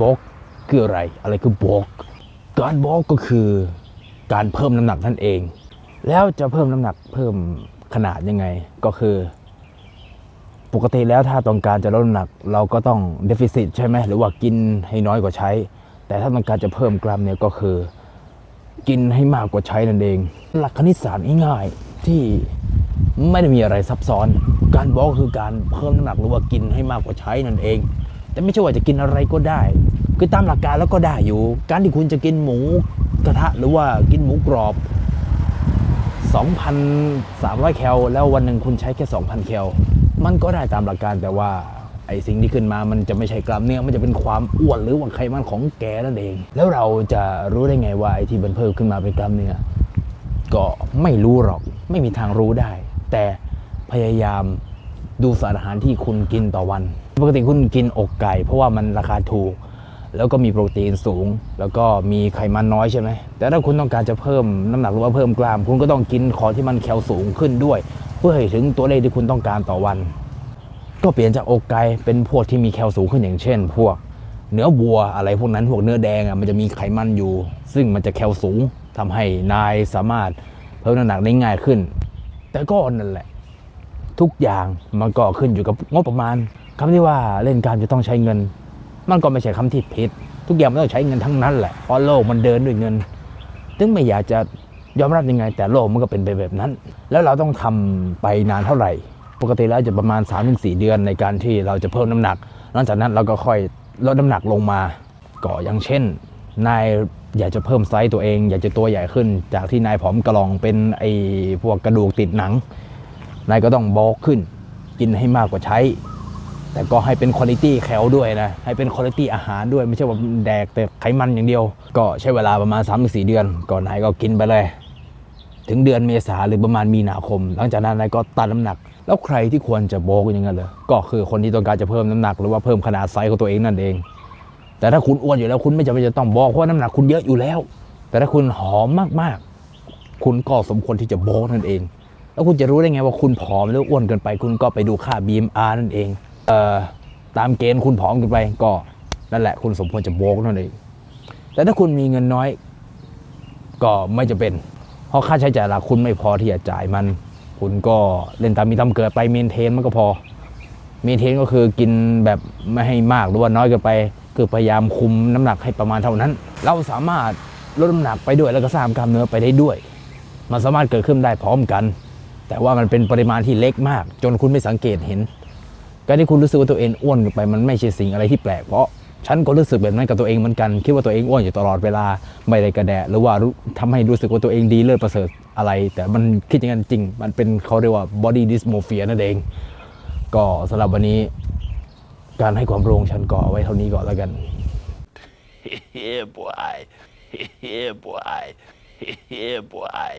บล็อกคืออะไร อะไรคือบล็อก การบล็อกก็คือการเพิ่มน้ำหนักนั่นเอง แล้วจะเพิ่มน้ำหนักเพิ่มขนาดยังไงก็คือ ปกติแล้วถ้าต้องการจะลดน้ำหนัก เราก็ต้องเดฟิซิตใช่ไหมหรือว่ากินให้น้อยกว่าใช้ แต่ถ้าต้องการจะเพิ่มกรัมเนี่ยก็คือ กินให้มากกว่าใช้นั่นเอง หลักคณิตศาสตร์ง่ายๆที่ไม่ได้มีอะไรซับซ้อน การบล็อกคือการเพิ่มน้ำหนักหรือว่ากินให้มากกว่าใช้นั่นเอง แต่ไม่ใช่ว่าจะกินอะไรก็ได้ คือตามหลักการแล้วก็ได้อยู่ การที่คุณจะกินหมูกระทะหรือว่ากินหมูกรอบ 2,300 แคลแล้ววันหนึ่งคุณใช้แค่ 2,000 แคลมันก็ได้ตามหลักการแต่ว่าไอ้สิ่งที่ขึ้นมามันจะไม่ใช่กล้ามเนื้อ มันจะเป็นความอ้วนหรือว่าไขมันของแกนั่นเอง แล้วเราจะรู้ได้ไงว่าไอ้ที่มันเพิ่มขึ้นมาเป็นกล้ามเนื้อ ก็ไม่รู้หรอก ไม่มีทางรู้ได้ แต่พยายาม ดูสารอาหารที่คุณกินต่อวัน ปกติคุณกินอกไก่ เพราะว่ามันราคาถูก แล้วก็มีโปรตีนสูง แล้วก็มีไขมันน้อยใช่ไหม แต่ถ้าคุณต้องการจะเพิ่มน้ำหนักหรือว่าเพิ่มกล้าม คุณก็ต้องกินของที่มันแคลสูงขึ้นด้วย เพื่อให้ถึงตัวเลขที่คุณต้องการต่อวัน ก็เปลี่ยนจากอกไก่เป็นพวกที่มีแคลสูงขึ้นอย่างเช่น พวกเนื้อวัวอะไรพวกนั้นพวกเนื้อแดงอะมันจะมีไขมันอยู่ ซึ่งมันจะแคลสูงทำให้นายสามารถเพิ่มน้ำหนักได้ง่ายขึ้น แต่ก็นั่นแหละ ทุกอย่างมันก็ขึ้นอยู่กับงบประมาณคำที่ว่าเล่นการจะต้องใช้เงิน มันก็ไม่ใช่คำที่ผิด ทุกอย่างมันต้องใช้เงินทั้งนั้นแหละเพราะโลกมันเดินด้วยเงินถึงไม่อยากจะยอมรับยังไง แต่โลกมันก็เป็นไปแบบนั้น แล้วเราต้องทำไปนานเท่าไหร่ ปกติแล้วจะประมาณ 3-4 เดือนในการที่เราจะเพิ่มน้ำหนัก หลังจากนั้นเราก็ค่อยลดน้ำหนักลงมาก็อย่างเช่น นายอยากจะเพิ่มไซส์ตัวเอง อยากจะตัวใหญ่ขึ้น จากที่นายผอมกระลองเป็นไอ้พวกกระดูกติดหนัง นายก็ต้องบอกขึ้น กินให้มากกว่าใช้ แต่ก็ให้เป็นคุณภาพแคลด้วยนะ ให้เป็นคุณภาพอาหารด้วย ไม่ใช่ว่าแดกแต่ไขมันอย่างเดียว ก็ใช้เวลาประมาณ3าถึงสเดือน ก่อนนายก็กินไปเลย ถึงเดือนเมษาหรือประมาณมีนาคม หลังจากนั้นนายก็ตัดน้ำหนัก แล้วใครที่ควรจะโบกอย่างนั้นเลยก็คือคนที่ต้องการจะเพิ่มน้ำหนัก หรือว่าเพิ่มขนาดไซส์ของตัวเองนั่นเอง แต่ถ้าคุณอ้วนอยู่แล้วคุณไม่จำเป็นจะต้องบอกเพราะน้ำหนักคุณเยอะอยู่แล้ว แต่ถ้าคุณหอมมากๆ คุณก็สมควรที่จะโบกนั่นเอง แล้วคุณจะรู้ได้ไงว่าคุณผอมหรืออ้วนเกินไป คุณก็ไปดูค่า BMR นั่นเองเอ่อตามเกณฑ์คุณผอมเกินไปก็นั่นแหละ คุณสมควรจะโบกนั่นเองแต่ถ้าคุณมีเงินน้อย ก็ไม่จะเป็น เพราะค่าใช้จ่ายหลักคุณไม่พอที่จะจ่ายมัน คุณก็เล่นตามมีตาเกิดไปเมนเทนมันก็พอเมนเทนก็คือกินแบบไม่ให้มากหรือว่าน้อยเกินไปคือพยายามคุมน้ำหนักให้ประมาณเท่านั้น เราสามารถลดน้ำหนักไปด้วยแล้วก็สร้างกล้ามเนื้อไปได้ด้วย มันสามารถเกิดขึ้นได้พร้อมกัน แต่ว่ามันเป็นปริมาณที่เล็กมาก จนคุณไม่สังเกตเห็น การที่คุณรู้สึกว่าตัวเองอ้วนเกินไป มันไม่ใช่สิ่งอะไรที่แปลกเพราะฉันก็รู้สึกแบบนั้นกับตัวเองเหมือนกัน คิดว่าตัวเองอ้วนอยู่ตลอดเวลาไม่ได้กระแดะหรือว่ารู้ทำให้รู้สึกว่าตัวเองดีเลิศประเสริฐอะไร แต่มันคิดอย่างนั้นจริง มันเป็นเขาเรียกว่า body dysmorphia นั่นเอง ก็สำหรับวันนี้การให้ความรู้ของฉันก็เอาไว้เท่านี้ก่อนแล้วกัน yeah, boy. Yeah, boy. Yeah, boy.